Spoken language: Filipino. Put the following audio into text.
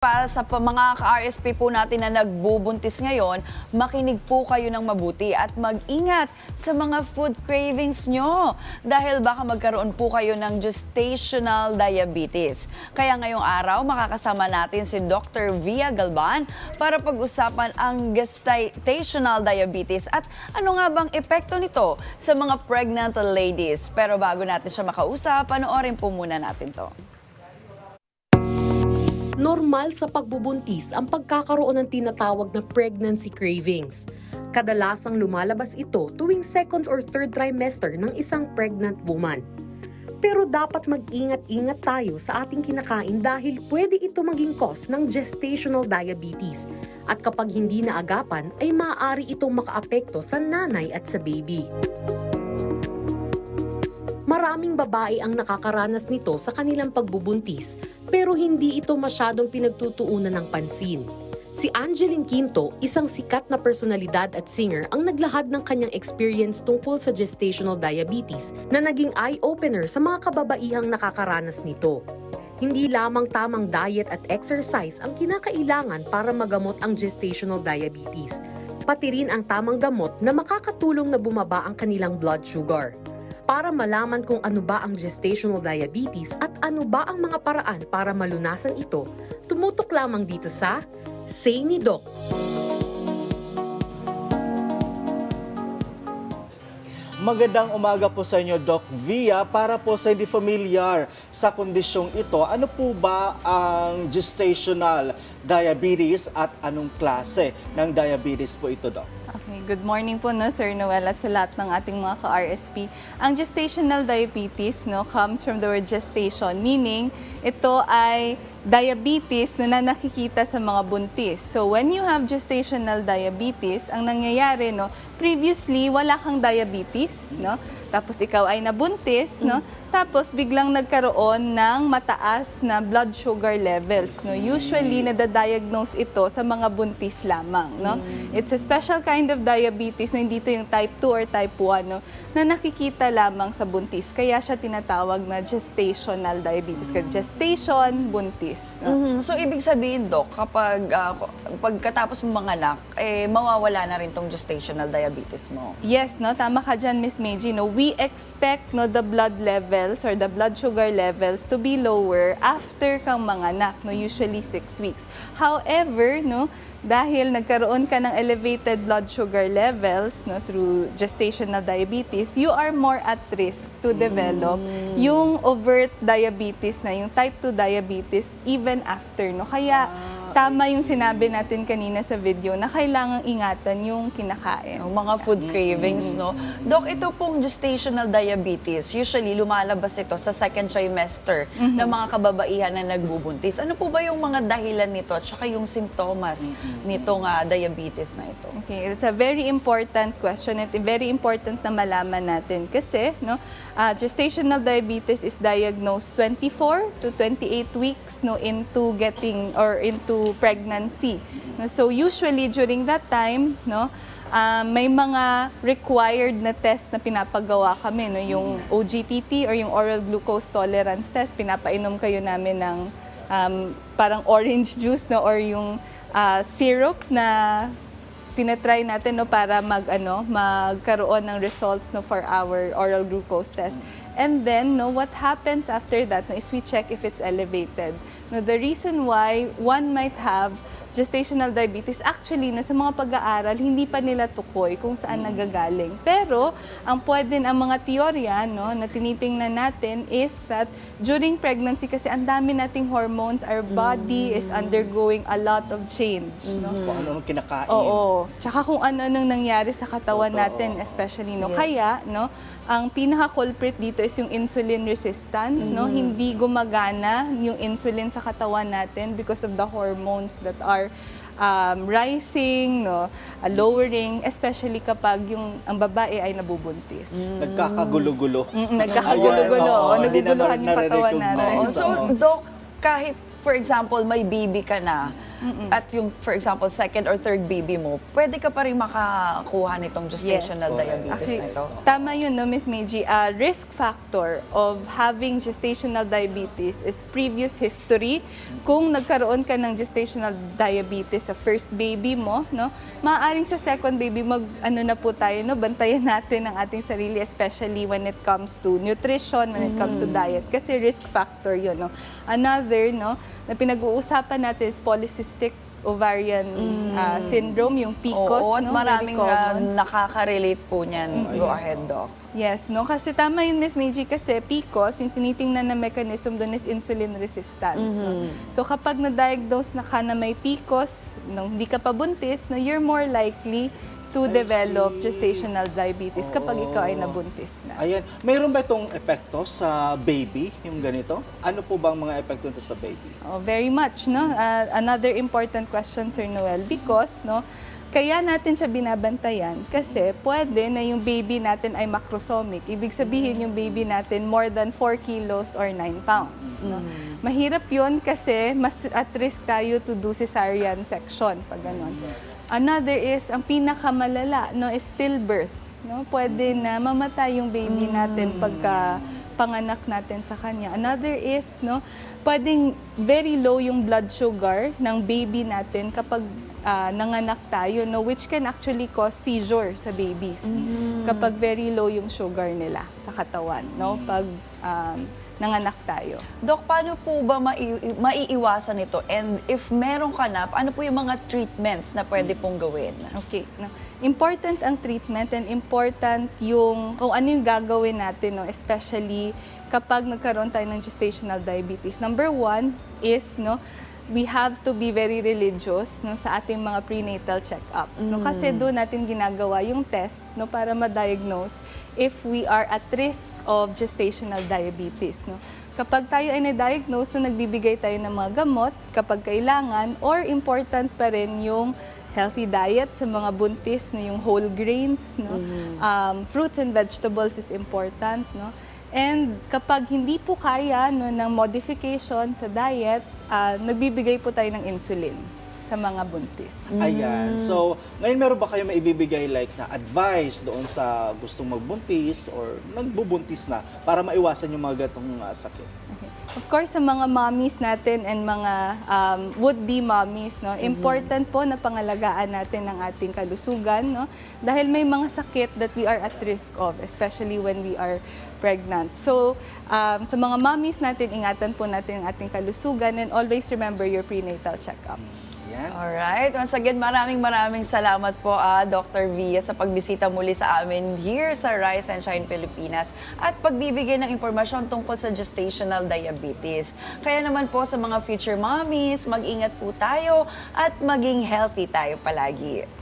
Para sa mga ka-RSP po natin na nagbubuntis ngayon, makinig po kayo ng mabuti at mag-ingat sa mga food cravings nyo dahil baka magkaroon po kayo ng gestational diabetes. Kaya ngayong araw, makakasama natin si Dr. Via Galban para pag-usapan ang gestational diabetes at ano nga bang epekto nito sa mga pregnant ladies. Pero bago natin siya makausap, panoorin po muna natin to. Normal sa pagbubuntis ang pagkakaroon ng tinatawag na pregnancy cravings. Kadalasang lumalabas ito tuwing second or third trimester ng isang pregnant woman. Pero dapat mag-ingat-ingat tayo sa ating kinakain dahil pwede ito maging cause ng gestational diabetes. At kapag hindi naagapan ay maaari itong makaapekto sa nanay at sa baby. Maraming babae ang nakakaranas nito sa kanilang pagbubuntis pero hindi ito masyadong pinagtutuunan ng pansin. Si Angeline Quinto, isang sikat na personalidad at singer ang naglahad ng kanyang experience tungkol sa gestational diabetes na naging eye-opener sa mga kababaihang nakakaranas nito. Hindi lamang tamang diet at exercise ang kinakailangan para magamot ang gestational diabetes, pati rin ang tamang gamot na makakatulong na bumaba ang kanilang blood sugar para malaman kung ano ba ang gestational diabetes at ano ba ang mga paraan para malunasan ito, tumutok lamang dito sa Say ni Doc. Magandang umaga po sa inyo, Doc Via. Para po sa hindi familiar sa kondisyong ito, ano po ba ang gestational diabetes at anong klase ng diabetes po ito, Doc? Good morning po no Sir Noel at sa lahat ng ating mga ka-RSP. Ang gestational diabetes no comes from the word gestation meaning ito ay diabetes na nakikita sa mga buntis. So when you have gestational diabetes, ang nangyayari no, previously wala kang diabetes, no? Tapos ikaw ay nabuntis, no? Tapos biglang nagkaroon ng mataas na blood sugar levels, no? Usually nadadiagnose ito sa mga buntis lamang, no? It's a special kind of diabetes, no? Hindi ito yung type 2 or type 1, no? Na nakikita lamang sa buntis. Kaya siya tinatawag na gestational diabetes. Kaya Gestation, buntis. no? Mhm. So, ibig sabihin, Doc, kapag ah, pagkatapos mo manganak, eh, mawawala na rin tong gestational diabetes mo. Yes, no, tama ka dyan, Miss Meiji. No, we expect no the blood levels or the blood sugar levels to be lower after kang manganak, no, usually six weeks. However, no, dahil nagkaroon ka ng elevated blood sugar levels no, through gestational diabetes, you are more at risk to develop yung overt diabetes na yung type 2 diabetes even after. No? Kaya tama yung sinabi natin kanina sa video na kailangang ingatan yung kinakain. Yung mga food cravings, no? Doc, ito pong gestational diabetes, usually lumalabas ito sa second trimester ng mga kababaihan na nagbubuntis. Ano po ba yung mga dahilan nito at saka yung sintomas nitong ah, diabetes na ito? Okay, it's a very important question at very important na malaman natin kasi no, uh, gestational diabetes is diagnosed 24 to 28 weeks no into getting or into pregnancy. So usually during that time, no, uh, may mga required na test na pinapagawa kami, no, yung OGTT or yung oral glucose tolerance test, pinapainom kayo namin ng um, parang orange juice no or yung uh, syrup na tinatry natin no para mag ano magkaroon ng results no for our oral glucose test. And then no what happens after that no is we check if it's elevated. No the reason why one might have gestational diabetes actually no sa mga pag-aaral hindi pa nila tukoy kung saan nagagaling. Pero ang pwede ang mga teorya no na tinitingnan natin is that during pregnancy kasi ang dami nating hormones our body is undergoing a lot of change no. Kung ano ang kinakain. Oo. Tsaka kung ano nang nangyari sa katawan Totoo. natin especially no. Kaya no, ang pinaka culprit dito is yung insulin resistance no. Hindi gumagana yung insulin sa katawan natin because of the hormones that are um, rising, no, uh, lowering, especially kapag yung ang babae ay nabubuntis. Nagkakagulo-gulo. Mm, nagkakagulo-gulo. Ayan, oo, Oo, hindi na naguguluhan yung katawan natin. So. Doc, kahit for example, may baby ka na, at yung, for example, second or third baby mo, pwede ka pa rin makakuha nitong gestational Yes. diabetes Actually, na ito. tama yun, no, Miss Meiji. Uh, risk factor of having gestational diabetes is previous history. Kung nagkaroon ka ng gestational diabetes sa first baby mo, no, maaaring sa second baby, mag, ano na po tayo, no, bantayan natin ang ating sarili, especially when it comes to nutrition, when it comes to diet. Kasi risk factor yun. No. Another, no, na pinag-uusapan natin is polycystic ovarian uh, syndrome, yung PCOS. Oo, at no, maraming common. nakaka-relate po niyan. Go ahead, Doc. Yes, no? Kasi tama yun, Miss Meiji, kasi PCOS, yung tinitingnan na mechanism doon is insulin resistance. No? So kapag na-diagnose na ka na may PCOS, nung hindi ka pa buntis, no, you're more likely to I develop see. gestational diabetes kapag Oo. ikaw ay nabuntis na. Ayan. Mayroon ba itong epekto sa baby, yung ganito? Ano po bang mga epekto nito sa baby? Oh, very much, no? Uh, another important question, Sir Noel, because, no, kaya natin siya binabantayan kasi pwede na yung baby natin ay macrosomic. Ibig sabihin yung baby natin more than 4 kilos or 9 pounds. No? Mahirap yun kasi mas at risk tayo to do cesarean section pag ganon. Another is, ang pinakamalala, no, is stillbirth. No? Pwede na mamatay yung baby natin pagka panganak natin sa kanya. Another is, no, pwedeng very low yung blood sugar ng baby natin kapag ah, nanganak tayo, no, which can actually cause seizure sa babies. Kapag very low yung sugar nila sa katawan, no, pag um, nanganak tayo. Doc, paano po ba mai- maiiwasan ito? And if meron ka na, ano po yung mga treatments na pwede pong gawin? Okay. No. Important ang treatment and important yung kung ano yung gagawin natin, no, especially kapag nagkaroon tayo ng gestational diabetes. Number one is, no, we have to be very religious no, sa ating mga prenatal check-ups. No, kasi doon natin ginagawa yung test no, para ma-diagnose if we are at risk of gestational diabetes. No. Kapag tayo ay na-diagnose, so nagbibigay tayo ng mga gamot kapag kailangan or important pa rin yung healthy diet sa mga buntis, no, yung whole grains, no. Um, fruits and vegetables is important, no. And kapag hindi po kaya no, ng modification sa diet, ah, nagbibigay po tayo ng insulin sa mga buntis. Ayan. So, ngayon meron ba kayo maibibigay like na advice doon sa gustong magbuntis or nagbubuntis na para maiwasan yung mga gatong ah, sakit? Of course, sa mga mommies natin and mga um, would-be mommies, no, important po na pangalagaan natin ang ating kalusugan, no, dahil may mga sakit that we are at risk of, especially when we are pregnant. So, um, sa mga mommies natin, ingatan po natin ang ating kalusugan and always remember your prenatal checkups. Yan. Alright. Once again, maraming maraming salamat po, ah, Dr. Via, sa pagbisita muli sa amin here sa Rise and Shine Pilipinas at pagbibigay ng impormasyon tungkol sa gestational diabetes. Kaya naman po sa mga future mommies, mag-ingat po tayo at maging healthy tayo palagi.